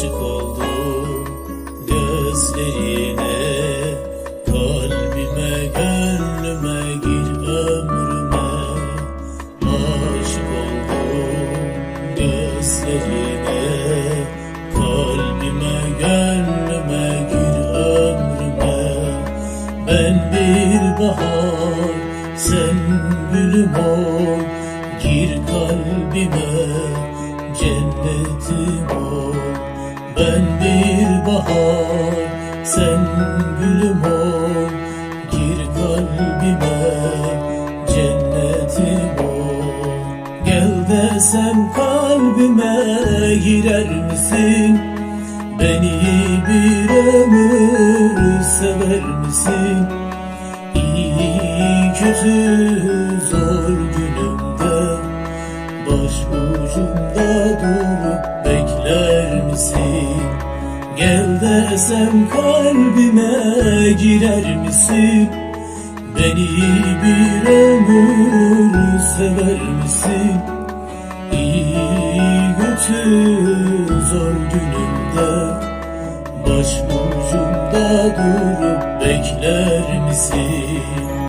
Aşık oldum gözlerine Kalbime gönlüme gir ömrüme. Aşık oldum gözlerine Kalbime gönlüme gir ömrüme. Ben bir bahar sen gülüm ol Gir kalbime Ben bir bahar sen gülüm ol Gir kalbime cennetim ol Gel desem kalbime girer misin? Beni bir ömür sever misin? İyi kötü zor günümde Başucumda durup bekler misin? Gel desem kalbime girer misin? Beni bir ömür sever misin? İyi kötü zor günümde Başucumda durup bekler misin?